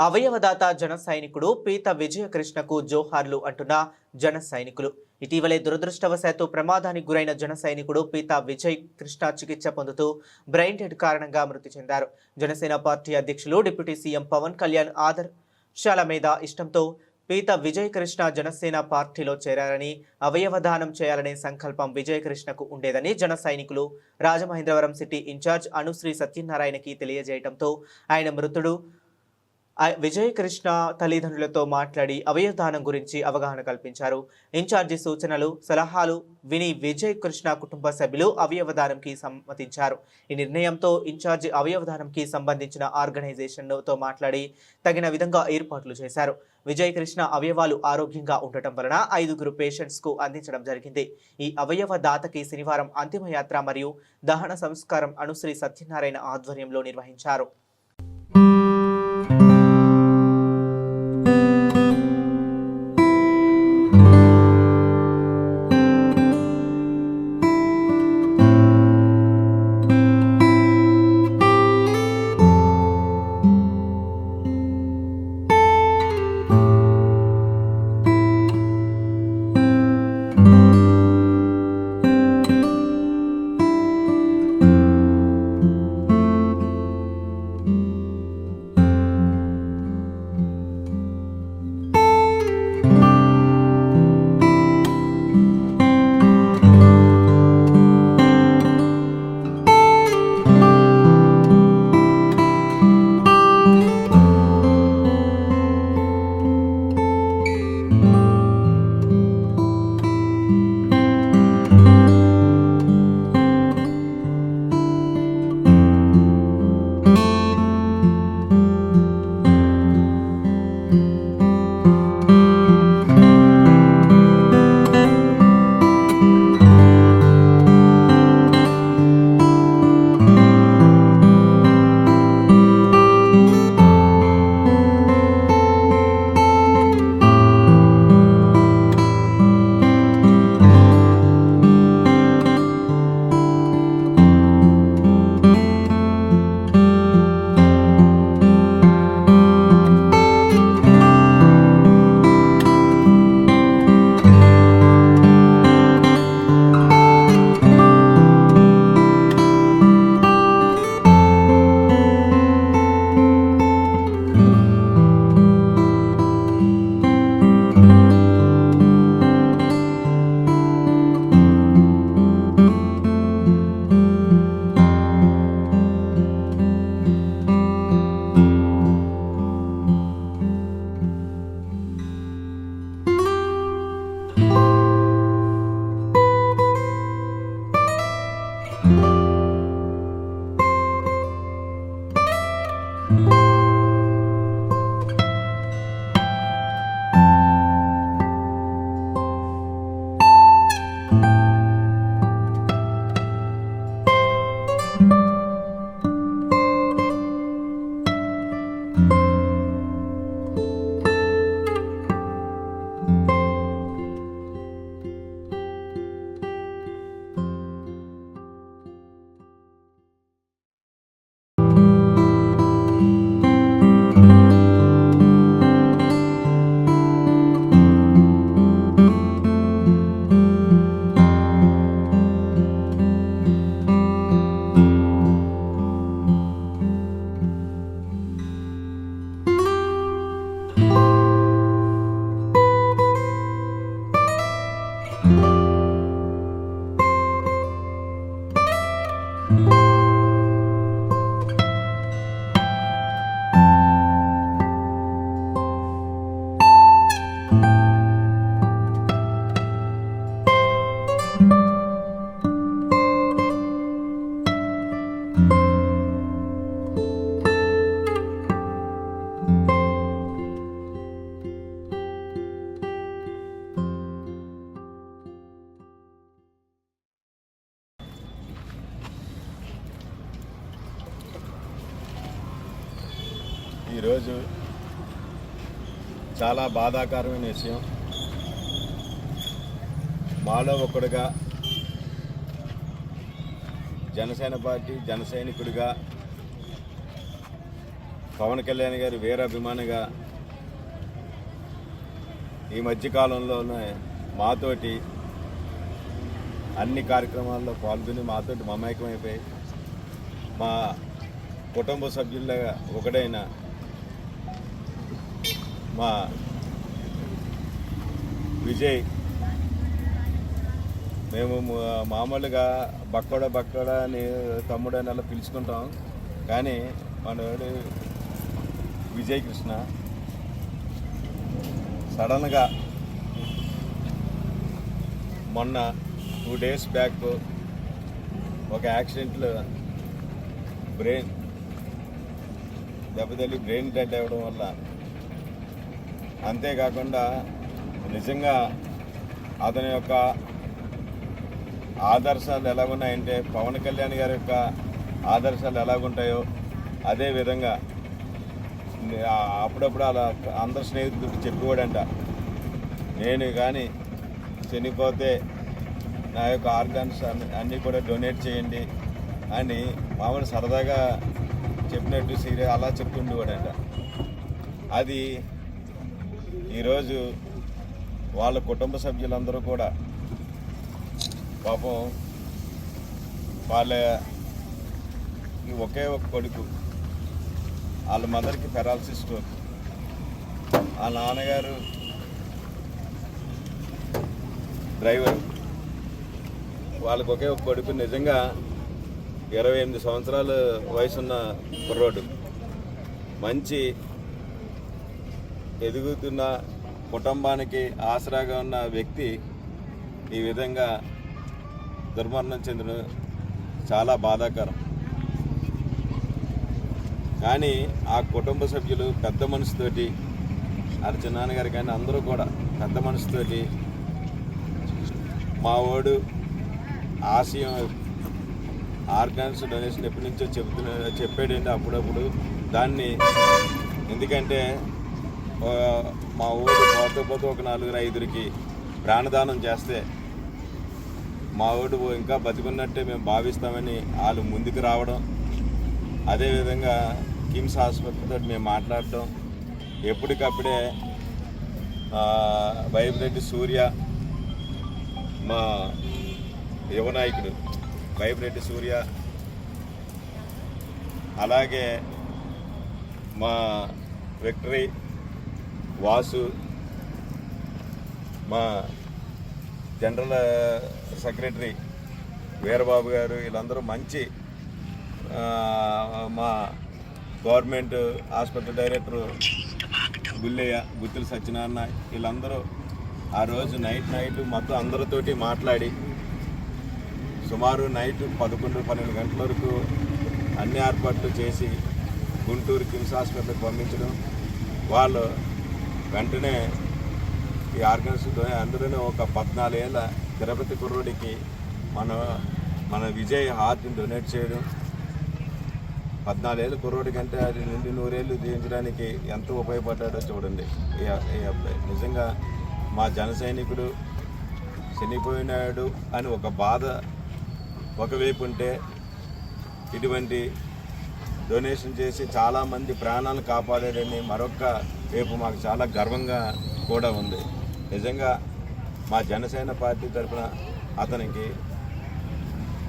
అవయవదాత జన సైనికుడు పీత విజయకృష్ణకు జోహార్లు అంటున్న జన సైనికులు. ఇటీవలే దురదృష్టవశాత్తు ప్రమాదానికి గురైన జన సైనికుడు పీత విజయ్ కృష్ణ చికిత్స పొందుతూ బ్రెయిన్ డెడ్ కారణంగా మృతి చెందారు. జనసేన పార్టీ అధ్యక్షులు డిప్యూటీ సీఎం పవన్ కళ్యాణ్ ఆదర్శాల మీద ఇష్టంతో పీత విజయకృష్ణ జనసేన పార్టీలో చేరారని అవయవదానం చేయాలనే సంకల్పం విజయకృష్ణకు ఉండేదని జన సైనికులు Rajamahendravaram city in charge Anushree సత్యనారాయణకి తెలియజేయడంతో ఆయన మృతుడు విజయకృష్ణ తల్లిదండ్రులతో మాట్లాడి అవయవదానం గురించి అవగాహన కల్పించారు. ఇన్ఛార్జి సూచనలు సలహాలు విని విజయ్ కృష్ణ కుటుంబ సభ్యులు అవయవదానంకి సమ్మతించారు. ఈ నిర్ణయంతో ఇన్ఛార్జి అవయవదానంకి సంబంధించిన ఆర్గనైజేషన్తో మాట్లాడి తగిన విధంగా ఏర్పాట్లు చేశారు. విజయ్ కృష్ణ అవయవాలు ఆరోగ్యంగా ఉండటం వలన ఐదుగురు పేషెంట్స్కు అందించడం జరిగింది. ఈ అవయవ దాతకి శనివారం అంతిమయాత్ర మరియు దహన సంస్కారం అనుశ్రీ సత్యనారాయణ ఆధ్వర్యంలో నిర్వహించారు. ఈరోజు చాలా బాధాకరమైన విషయం. మాలో ఒకడుగా జనసేన పార్టీ జనసైనికుడిగా పవన్ కళ్యాణ్ గారి వీరాభిమానిగా ఈ మధ్యకాలంలోనే మాతోటి అన్ని కార్యక్రమాల్లో పాల్గొని మాతోటి మమేకమైపోయి మా కుటుంబ సభ్యులుగా ఒకడైన మా విజయ్ మేము మా- మామూలుగా బక్కడ బక్కడ అని తమ్ముడని అలా పిలుచుకుంటాం. కానీ మనవాడు విజయ్ కృష్ణ సడన్గా మొన్న టూ డేస్ బ్యాక్ ఒక యాక్సిడెంట్లో బ్రెయిన్ దెబ్బతల్లి బ్రెయిన్ డెడ్ అవ్వడం వల్ల అంతేకాకుండా నిజంగా అతని యొక్క ఆదర్శాలు ఎలాగున్నాయంటే పవన్ కళ్యాణ్ గారి యొక్క ఆదర్శాలు ఎలాగుంటాయో అదే విధంగా అప్పుడప్పుడు అలా అందరు స్నేహితులు చెప్పేవాడంట. నేను కానీ చనిపోతే నా యొక్క ఆర్గాన్స్ అన్ని అన్నీ కూడా డొనేట్ చేయండి అని మామూలు సరదాగా చెప్పినట్టు సీరియల్ అలా చెప్తుండేవాడంట. అది ఈరోజు వాళ్ళ కుటుంబ సభ్యులందరూ కూడా పాపం వాళ్ళ ఈ ఒకే ఒక కొడుకు వాళ్ళ మదర్కి పెరాలసిస్ స్ట్రోక్ ఆ నాన్నగారు డ్రైవర్ వాళ్ళకి ఒకే ఒక కొడుకు నిజంగా ఇరవై ఎనిమిది సంవత్సరాల వయసున్న కుర్రోడు. మంచి ఎదుగుతున్న కుటుంబానికి ఆసరాగా ఉన్న వ్యక్తి ఈ విధంగా దుర్మరణం చెందడం చాలా బాధాకరం. కానీ ఆ కుటుంబ సభ్యులు పెద్ద మనసుతోటి అర్చనాన్న గారు కానీ అందరూ కూడా పెద్ద మనసుతోటి మా వాడు ఆశయం ఆర్గాన్స్ డొనేషన్ ఎప్పటి నుంచో చెప్తున్నా చెప్పాడండి అప్పుడప్పుడు దాన్ని ఎందుకంటే మా ఊరు పోతూ పోతూ ఒక నలుగురు ఐదురికి ప్రాణదానం చేస్తే మా ఊరు ఇంకా బతికున్నట్టే మేము భావిస్తామని వాళ్ళు ముందుకు రావడం అదేవిధంగా కిమ్స్ ఆసుపత్రితో మేము మాట్లాడటం ఎప్పటికప్పుడే ఆ, వైబ్రెడ్డి సూర్య మా యువనాయకుడు వైబ్రెడ్డి సూర్య అలాగే మా విక్టరీ వాసు మా జనరల్ సెక్రటరీ వీరబాబు గారు వీళ్ళందరూ మంచి మా గవర్నమెంట్ ఆసుపత్రి డైరెక్టర్ గుల్లయ్య గుత్తుల సత్యనారాయణ వీళ్ళందరూ ఆ రోజు నైట్ నైట్ మొత్తం అందరితోటి మాట్లాడి సుమారు నైట్ పదకొండు పన్నెండు గంటల వరకు అన్ని ఏర్పాట్లు చేసి గుంటూరు కిమ్స్ హాస్పిటల్కి పంపించడం వాళ్ళు వెంటనే ఈ ఆర్గనైజేషన్ అందులోనే ఒక పద్నాలుగేళ్ళ తిరుపతి కుర్రుడికి మన మన విజయ్ హార్ట్ని డొనేట్ చేయడం పద్నాలుగేళ్ళు కుర్రోడి కంటే అది నుండి నూరేళ్ళు జీవించడానికి ఎంత ఉపయోగపడ్డాడో చూడండి. ఈ ఈ అబ్బాయి. నిజంగా మా జన సైనికుడు చనిపోయినాడు అని ఒక బాధ ఒకవైపు ఉంటే ఇటువంటి డొనేషన్ చేసి చాలామంది ప్రాణాలు కాపాడాడని మరొక రేపు మాకు చాలా గర్వంగా కూడా ఉంది. నిజంగా మా జనసేన పార్టీ తరఫున అతనికి